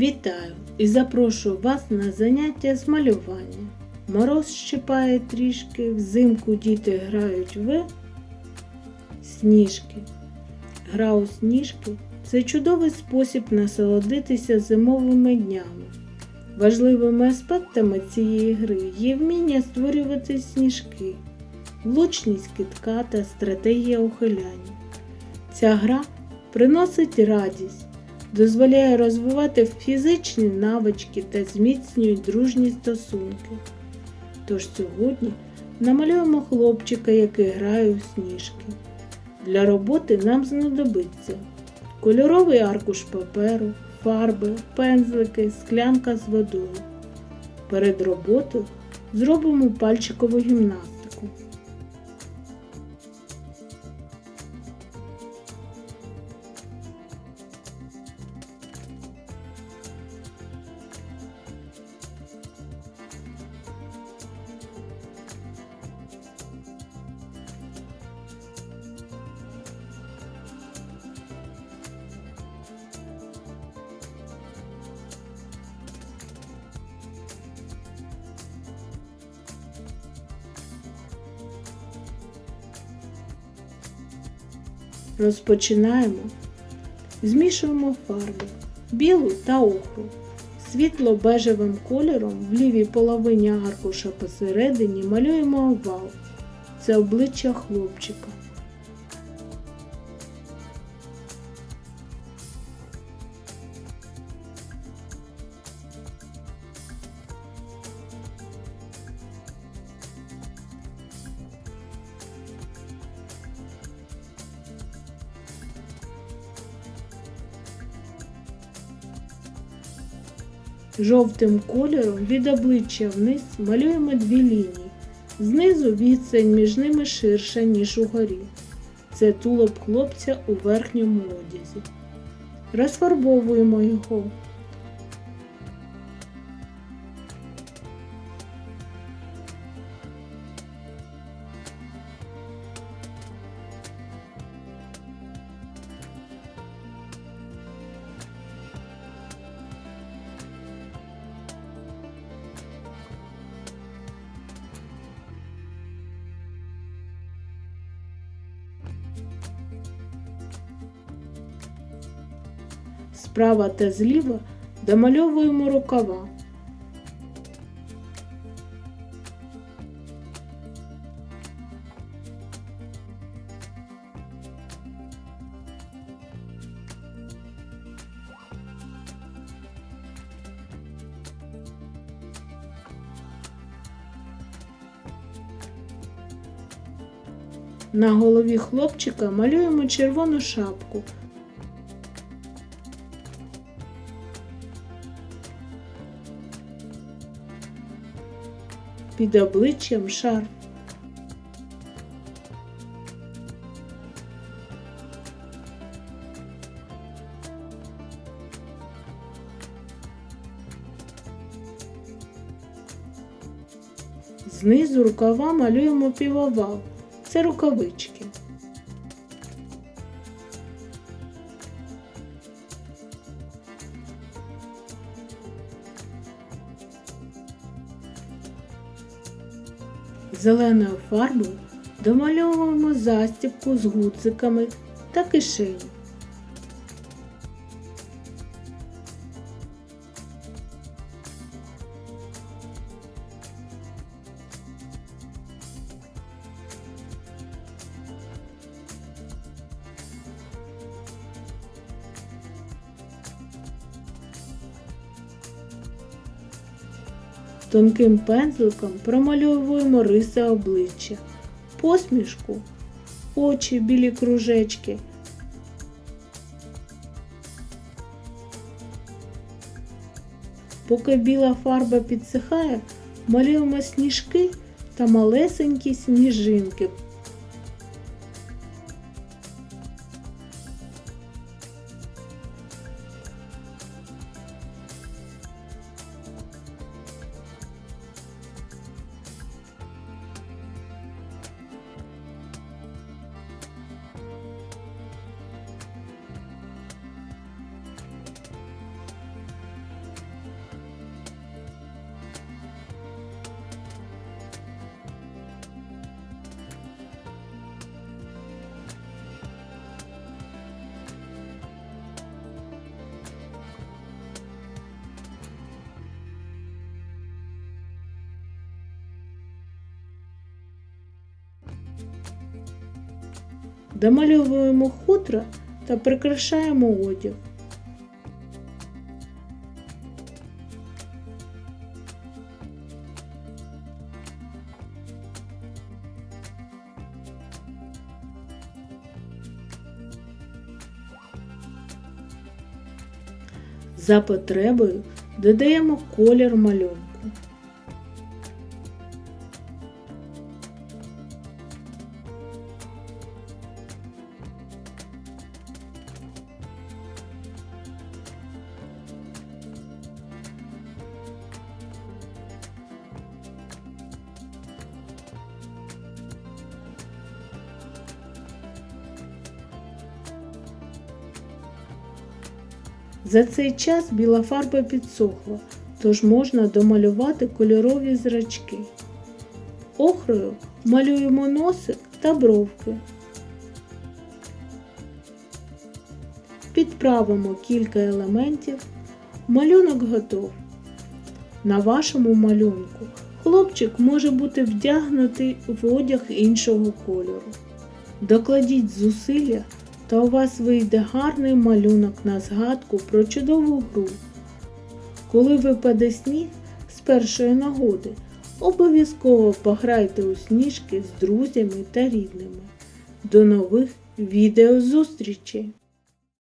Вітаю і запрошую вас на заняття з малювання. Мороз щипає трішки, взимку діти грають в сніжки. Гра у сніжки це чудовий спосіб насолодитися зимовими днями. Важливими аспектами цієї гри є вміння створювати сніжки, влучність китка та стратегія ухиляння. Ця гра приносить радість, дозволяє розвивати фізичні навички та зміцнює дружні стосунки. Тож сьогодні намалюємо хлопчика, який грає у сніжки. Для роботи нам знадобиться кольоровий аркуш паперу, фарби, пензлики, склянка з водою. Перед роботою зробимо пальчикову гімнастику. Розпочинаємо. Змішуємо фарби білу та охру. Світло-бежевим кольором в лівій половині аркуша посередині малюємо овал. Це обличчя хлопчика. Жовтим кольором від обличчя вниз малюємо дві лінії. Знизу відстань між ними ширша, ніж угорі. Це тулуб хлопця у верхньому одязі. Розфарбовуємо його. Справа та зліва домальовуємо рукава. На голові хлопчика малюємо червону шапку. Під обличчям шарф. Знизу рукава малюємо півовал. Це рукавички. Зеленою фарбою домальовуємо застібку з гудзиками та кишеню. Тонким пензликом промальовуємо риси обличчя, посмішку, очі, білі кружечки. Поки біла фарба підсихає, малюємо сніжки та малесенькі сніжинки. Домальовуємо хутро та прикрашаємо одяг. За потребою додаємо колір малюнку. За цей час біла фарба підсохла, тож можна домалювати кольорові зрачки. Охрою малюємо носик та бровки. Підправимо кілька елементів. Малюнок готов. На вашому малюнку хлопчик може бути вдягнутий в одяг іншого кольору. Докладіть зусилля та у вас вийде гарний малюнок на згадку про чудову гру. Коли випаде сніг з першої нагоди, обов'язково пограйте у сніжки з друзями та рідними. До нових відеозустрічей!